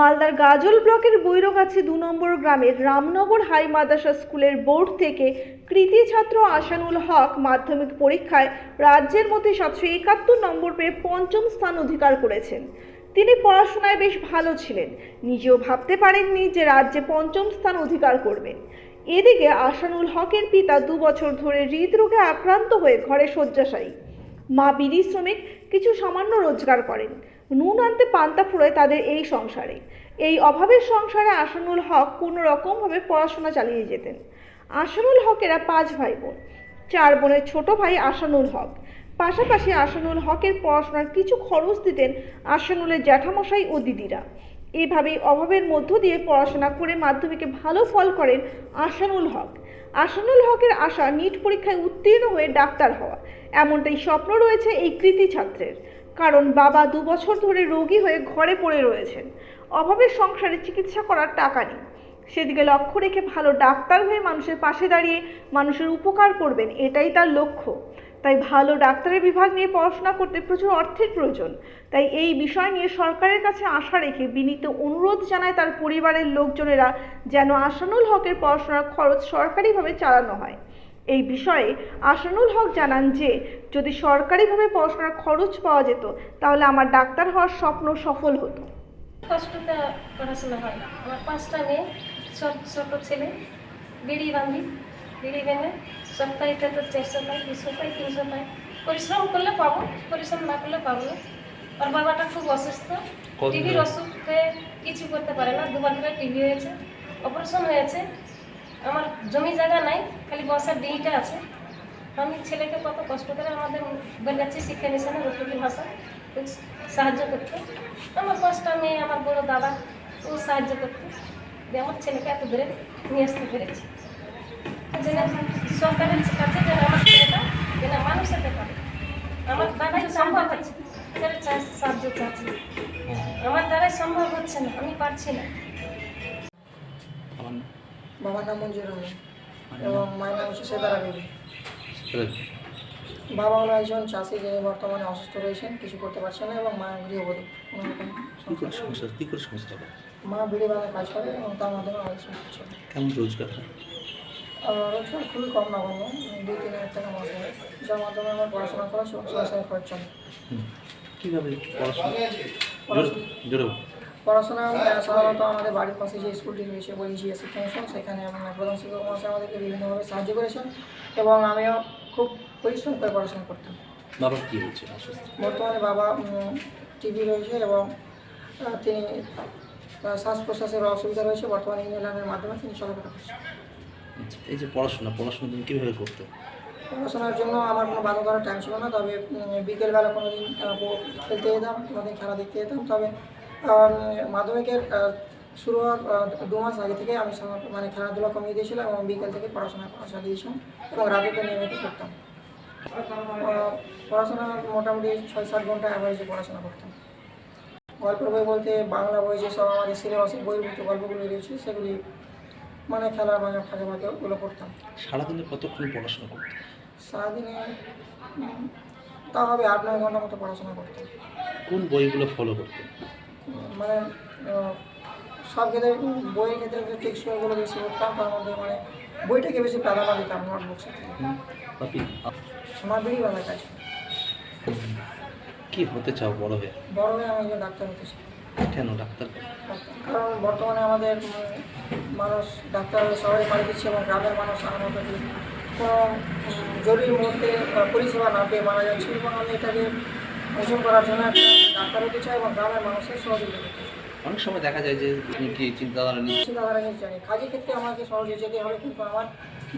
মালদার গাজল ব্লকের বৈরগাছি দু নম্বর গ্রামের রামনগর হাই মাদ্রাসা স্কুলের বোর্ড থেকে কৃতি ছাত্র আসানুল হক মাধ্যমিক পরীক্ষায় রাজ্যের মধ্যে সাতশো একাত্তর নম্বর পেয়ে পঞ্চম স্থান অধিকার করেছেন। তিনি পড়াশোনায় বেশ ভালো ছিলেন। নিজেও ভাবতে পারেননি যে রাজ্যে পঞ্চম স্থান অধিকার করবেন এদিকে আসানুল হকের পিতা দু বছর ধরে হৃদরোগে আক্রান্ত হয়ে ঘরে শয্যাশায়ী। মা বিড়ি শ্রমিক কিছু সামান্য রোজগার করেন। নুন আনতে পান্তা ফুরোয় তাদের এই সংসারে। এই অভাবের সংসারে আসানুল হক কোনো রকমভাবে পড়াশোনা চালিয়ে যেতেন। আসানুল হকেরা পাঁচ ভাই বোন চার বোনের ছোট ভাই আসানুল হক। পাশাপাশি আসানুল হকের পড়াশোনার কিছু খরচ দিতেন আসানুলের জ্যাঠামশাই ও দিদিরা। এভাবেই অভাবের মধ্য দিয়ে পড়াশোনা করে মাধ্যমিকে ভালো ফল করেন আসানুল হক। আসানুল হকের আশা নিট পরীক্ষায় উত্তীর্ণ হয়ে ডাক্তার হওয়া। এমনটাই স্বপ্ন রয়েছে এই কৃতি ছাত্রের। কারণ বাবা দু বছর ধরে রোগী হয়ে ঘরে পড়ে রয়েছেন। অভাবের সংসারে চিকিৎসা করার টাকা নেই। সেদিকে লক্ষ্য রেখে ভালো ডাক্তার হয়ে মানুষের পাশে দাঁড়িয়ে মানুষের উপকার করবেন, এটাই তার লক্ষ্য। তাই ভালো ডাক্তারের বিভাগ নিয়ে পড়াশোনা করতে প্রচুর অর্থের প্রয়োজন। তাই এই বিষয় নিয়ে সরকারের কাছে আশা রেখে বিনীত অনুরোধ জানায় তার পরিবারের লোকজনেরা, যেন আসানুল হকের পড়াশোনার খরচ সরকারিভাবে চালানো হয়। এই বিষয়ে আসানুল হক জানান যে যদি সরকারিভাবে পড়াশোনার খরচ পাওয়া যেত তাহলে আমার ডাক্তার হওয়ার স্বপ্ন সফল হতো। কষ্টতে পড়াশোনা হয় না। আমার পাঁচটা মেয়ে সব ছোটো ছেলে বিড়ি বাঁধি বিড়ি বেঁধে সপ্তাহে তো চারশো পাই দুশো পাই তিনশো পাই। পরিশ্রম করলে পাবো পরিশ্রম না করলে পাবো না। আর বাবাটা খুব অসুস্থ। টিভির? অসুখে কিছু করতে পারে না। দুবার করে টিভি হয়েছে অপারেশন হয়েছে। আমার জমি জায়গা নাই খালি বসার ডিটা আছে। আমি ছেলেকে কত কষ্ট করে আমাদের বলে যাচ্ছি শিক্ষা মিশনে রতুলি ভাষা সাহায্য করতে। আমার পাঁচটা মেয়ে আমার বড় দাদা ও সাহায্য করতে। দিয়ে আমার ছেলেকে এত দূরে নিয়ে আসতে পেরেছি। যেন সরকারের কাছে যেন আমার ছেলেটা যেন মানুষ হতে পারে। আমার দ্বারাই সম্ভব হচ্ছে সাহায্য চাচ্ছি আমার দ্বারাই সম্ভব হচ্ছে না আমি পারছি না। বাবার নাম মঞ্জুর রহমান। এবং মায়ের নাম হচ্ছে সেতারা বিবি বাবা হলো একজন চাষি যিনি বর্তমানে অসুস্থ রয়েছেন কিছু করতে পারছেন না এবং মা গৃহবধূ। কোনো রকম কি করে সংসার সংসার করে সংসার করে মা বিড়ি বাগানে কাজ করে এবং তার মাধ্যমে আমাদের সংসার চলে কেমন রোজগার রোজগার খুবই কম নগণ্য। দুই তিন হাজার টাকা মাসে যার মাধ্যমে আমার পড়াশোনা এবং সংসারের খরচ চলে। কীভাবে পড়াশোনা? জোরে। পড়াশোনা আহ, সাধারণত আমাদের বাড়ির পাশে যে স্কুলটি রয়েছে বলিজি শিক্ষা মিশন সেখানে আমরা প্রধান শিক্ষক মহাশয় আমাদেরকে বিভিন্নভাবে সাহায্য করেছেন এবং আমিও খুব পরিশ্রম করে পড়াশোনা করতাম। বাবার কি হয়েছে? বর্তমানে বাবা টিভি রয়েছে এবং তিনি শ্বাস প্রশ্বাসের অসুবিধা রয়েছে। বর্তমানে ইনহেলারের মাধ্যমে তিনি চলাফেরা করছেন। আচ্ছা, এই যে পড়াশোনা পড়াশোনা তুমি কীভাবে করতে? পড়াশোনার জন্য আমার কোনো বাধা ধরার টাইম ছিল না। তবে বিকেলবেলা কোনো দিন খেলতে যেতাম কোনো দিন খেলা দেখতে যেতাম। তবে মাধ্যমিকের শুরু হওয়ার দু মাস আগে থেকে আমি মানে খেলাধুলা কমিয়ে দিয়েছিলাম এবং বিকেল থেকে পড়াশোনা করা চালিয়ে দিয়েছিলাম এবং রাতে নিয়মিত করতাম পড়াশোনা মোটামুটি ছয় সাত ঘণ্টা অ্যাভারেজে পড়াশোনা করতাম। গল্পের বই বলতে বাংলা বই যেসব আমাদের সিলেবাসের বইয়ের মতো গল্পগুলো রয়েছে সেগুলি মানে খেলার মাঝে ফাঁকে ফাঁকে ওগুলো করতাম সারাদিনে কতক্ষণ পড়াশোনা করতাম সারাদিনে তা হবে আট নয় ঘণ্টা মতো পড়াশোনা করতাম। কোন বইগুলো ফলো করতে? উম, মানে সব ক্ষেত্রে বইয়ের ক্ষেত্রে যে টেক্সট বইগুলো বেশি পড়তাম তার মধ্যে মানে বইটাকে বেশি প্রাধান্য দিতাম। বাপি আমার বেরিয়েবেলায় কাজ। কি হতে চাও বড় হয়ে? বড় হয়ে আমি ডাক্তার হতে চাই। কেন ডাক্তার? কারণ বর্তমানে আমাদের মানুষ ডাক্তার শহরে পাড়ি দিচ্ছে এবং গ্রামের মানুষ আমার মতো কোনো জরুরি মুহূর্তে পরিষেবা না পেয়ে মারা যাচ্ছে এবং আমি এটাকে করার জন্য ডাক্তার হতে চাই এবং গ্রামের মানুষের সহযোগিতা করতে চাই। অনেক সময় দেখা যায় যে তুমি কি চিন্তাধারা নিচ্ছ চিন্তাধারা নিয়ে জানি। কাজের ক্ষেত্রে আমাকে সহজে যেতে হবে কিন্তু আমার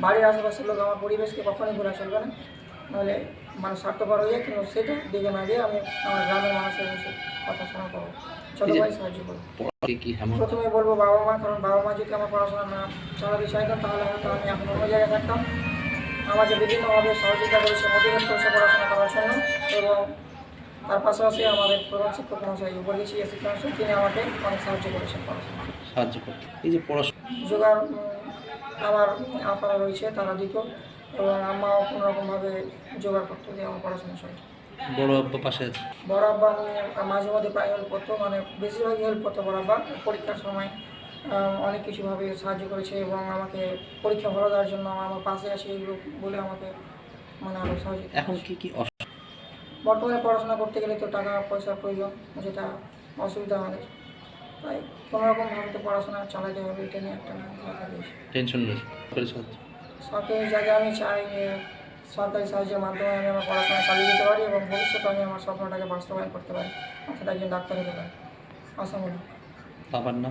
বাড়ির আশেপাশের লোক আমার পরিবেশকে কখনোই ঘোরা চলবে না। নাহলে মানুষ স্বার্থপর হয়ে যায় কিন্তু সেটা দিকে না গিয়ে আমি আমার গ্রামের মানুষের বসে কথা শোনা করব। ছোটো ভাই সাহায্য করব। প্রথমে বলব বাবা মা কারণ বাবা মা যদি আমার পড়াশোনা না চালাতে চাইতাম তাহলে হয়তো আমি এখন অন্য জায়গায় থাকতাম। আমাকে বিভিন্নভাবে সহযোগিতা করেছে মোটিভেট করেছে পড়াশোনা করার জন্য। এবং তার পাশাপাশি আমাদের প্রধান শিক্ষক মহাশয় বলেছি শিক্ষক মহাশয় তিনি আমাকে অনেক সাহায্য করেছেন পড়াশোনা সাহায্য করতে এই যে পড়াশোনা উম, আমার আপারা রয়েছে তারা দিত এবং আম্মাও কোনো রকমভাবে জোগাড় করতো যে আমার পড়াশোনা সঙ্গে বড় আব্বা পাশে আছে? বড় আব্বা মাঝে মধ্যে প্রায় হেল্প করতো মানে বেশিরভাগই হেল্প করতো বড় আব্বা। পরীক্ষার সময় অনেক কিছুভাবে সাহায্য করেছে এবং আমাকে পরীক্ষা ভালো দেওয়ার জন্য আমার পাশে আসে এগুলো বলে আমাকে মানে আরও সহযোগিতা এখন কি কি বর্তমানে পড়াশোনা করতে গেলে তো টাকা পয়সা প্রয়োজন যেটা অসুবিধা আমাদের। তাই কোনো রকমভাবে তো পড়াশোনা চালাতে হবে এটা নিয়ে একটা টেনশন সরকারি জায়গায় আমি চাই যে সরকারি সাহায্যের মাধ্যমে আমি আমার পড়াশোনা চালিয়ে যেতে পারি এবং ভবিষ্যতে আমি আমার স্বপ্নটাকে বাস্তবায়ন করতে পারি। অর্থাৎ একজন ডাক্তার হতে পারি। আশা করি। বাবার নাম?